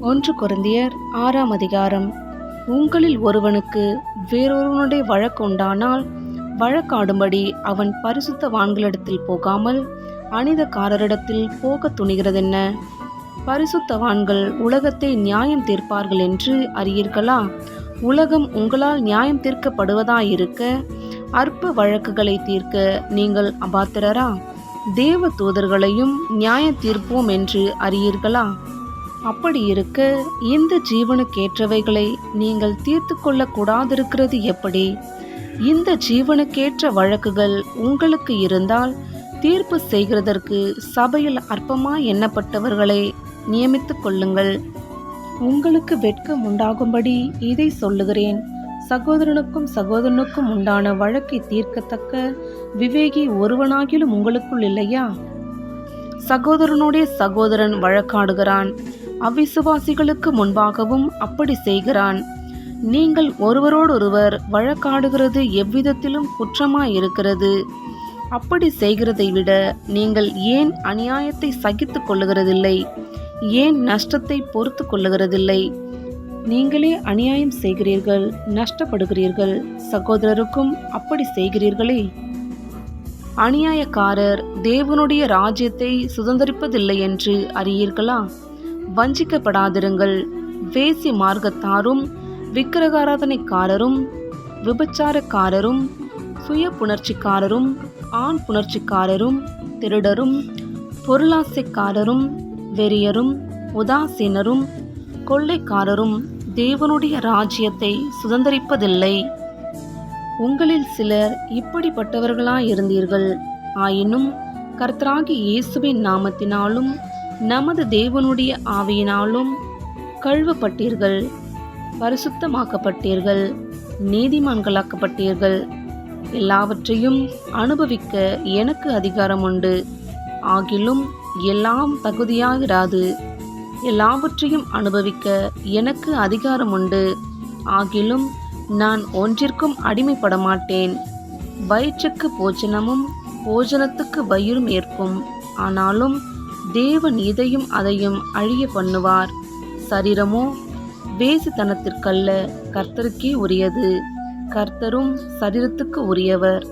ஒன்று குறந்தியர் ஆறாம் அதிகாரம். உங்களில் ஒருவனுக்கு வேறொருவனுடைய வழக்கு உண்டானால் வழக்காடும்படி அவன் பரிசுத்தவான்களிடத்தில் போகாமல் அனிதக்காரரிடத்தில் போக துணிகிறதென்ன? பரிசுத்தவான்கள் உலகத்தை நியாயம் தீர்ப்பார்கள் என்று அறியீர்களா? உலகம் உங்களால் நியாயம் தீர்க்கப்படுவதாயிருக்க அற்ப வழக்குகளை தீர்க்க நீங்கள் அபாத்திரரா? தேவ தூதர்களையும் நியாயம் தீர்ப்போம் என்று அறியீர்களா? அப்படி இருக்க இந்த ஜீவனுக்கேற்றவைகளை நீங்கள் தீர்த்து கொள்ளக்கூடாதிருக்கிறது எப்படி? இந்த ஜீவனுக்கேற்ற வழக்குகள் உங்களுக்கு இருந்தால் தீர்ப்பு செய்கிறதற்கு சபையில் அற்பமாய் எண்ணப்பட்டவர்களை நியமித்து கொள்ளுங்கள். உங்களுக்கு வெட்கம் உண்டாகும்படி இதை சொல்லுகிறேன். சகோதரனுக்கும் சகோதரனுக்கும் உண்டான வழக்கை தீர்க்கத்தக்க விவேகி ஒருவனாகிலும் உங்களுக்குள் இல்லையா? சகோதரனுடைய சகோதரன் வழக்காடுகிறான். அவிசுவாசிகளுக்கு முன்பாகவும் அப்படி செய்கிறான். நீங்கள் ஒருவரோடொருவர் வழக்காடுகிறது எவ்விதத்திலும் குற்றமாயிருக்கிறது. அப்படி செய்கிறதை விட நீங்கள் ஏன் அநியாயத்தை சகித்து கொள்ளுகிறதில்லை? ஏன் நஷ்டத்தை பொறுத்து கொள்ளுகிறதில்லை? நீங்களே அநியாயம் செய்கிறீர்கள் நஷ்டப்படுகிறீர்கள் சகோதரருக்கும் அப்படி செய்கிறீர்களே? அநியாயக்காரர் தேவனுடைய ராஜ்யத்தை சுதந்திரிப்பதில்லை என்று அறியீர்களா? வஞ்சிக்கப்படாதிருங்கள். வேசி மார்க்கத்தாரும் விக்கிரகாராதனைக்காரரும் விபச்சாரக்காரரும் சுய புணர்ச்சிக்காரரும் ஆண் புணர்ச்சிக்காரரும் திருடரும் பொருளாசைக்காரரும் வெறியரும் உதாசீனரும் கொள்ளைக்காரரும் தேவனுடைய ராஜ்யத்தை சுதந்திரிப்பதில்லை. உங்களில் சிலர் இப்படிப்பட்டவர்களாயிருந்தீர்கள். ஆயினும் கர்த்தராகி இயேசுவின் நாமத்தினாலும் நமது தேவனுடைய ஆவியினாலும் கழுவப்பட்டீர்கள் பரிசுத்தமாக்கப்பட்டீர்கள் நீதிமான்களாக்கப்பட்டீர்கள். எல்லாவற்றையும் அனுபவிக்க எனக்கு அதிகாரம் உண்டு. ஆகிலும் எல்லாம் தகுதியாகிறாது எல்லாவற்றையும் அனுபவிக்க எனக்கு அதிகாரம் உண்டு. ஆகிலும் நான் ஒன்றிற்கும் அடிமைப்பட மாட்டேன் வயிற்றுக்கு போஜனமும் போஜனத்துக்கு வயிறும் ஏற்கும். ஆனாலும் தேவன் இதையும் அதையும் அழிய பண்ணுவார். சரீரமோ வேசித்தனத்திற்கல்ல கர்த்தருக்கே உரியது. கர்த்தரும் சரீரத்துக்கு உரியவர்.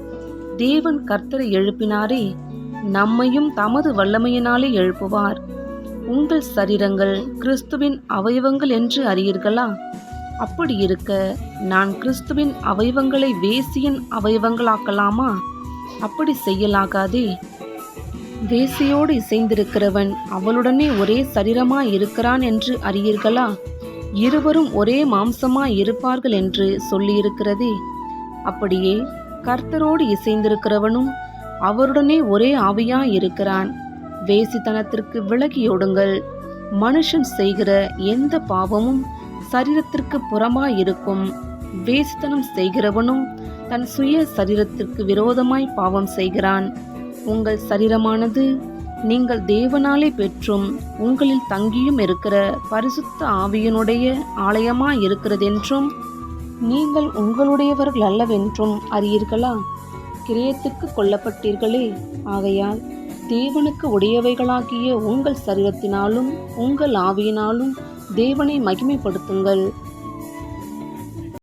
தேவன் கர்த்தரை எழுப்பினாரே நம்மையும் தமது வல்லமையினாலே எழுப்புவார். உங்கள் சரீரங்கள் கிறிஸ்துவின் அவயவங்கள் என்று அறியீர்களா? அப்படி இருக்க நான் கிறிஸ்துவின் அவயவங்களை வேசியின் அவயவங்களாக்கலாமா? அப்படி செய்யலாகாதே. வேசியோடு இசைந்திருக்கிறவன் அவளுடனே ஒரே சரீரமாய் இருக்கிறான் என்று அறியீர்களா? இருவரும் ஒரே மாம்சமாய் இருப்பார்கள் என்று சொல்லியிருக்கிறதே. அப்படியே கர்த்தரோடு இசைந்திருக்கிறவனும் அவருடனே ஒரே ஆவியாய் இருக்கிறான். வேசித்தனத்திற்கு விலகியோடுங்கள் மனுஷன் செய்கிற எந்த பாவமும் சரீரத்திற்கு புறமாயிருக்கும் வேசித்தனம் செய்கிறவனும் தன் சுய சரீரத்திற்கு விரோதமாய் பாவம் செய்கிறான். உங்கள் சரீரமானது நீங்கள் தேவனாலே பெற்றும் உங்களில் தங்கியும் இருக்கிற பரிசுத்த ஆவியினுடைய ஆலயமாய் இருக்கிறதென்றும் நீங்கள் உங்களுடையவர்கள் அல்லவென்றும் அறியீர்களா? கிரியத்துக்கு கொல்லப்பட்டீர்களே. ஆகையால் தேவனுக்கு உடையவைகளாகிய உங்கள் சரீரத்தினாலும் உங்கள் ஆவியினாலும் தேவனை மகிமைப்படுத்துங்கள்.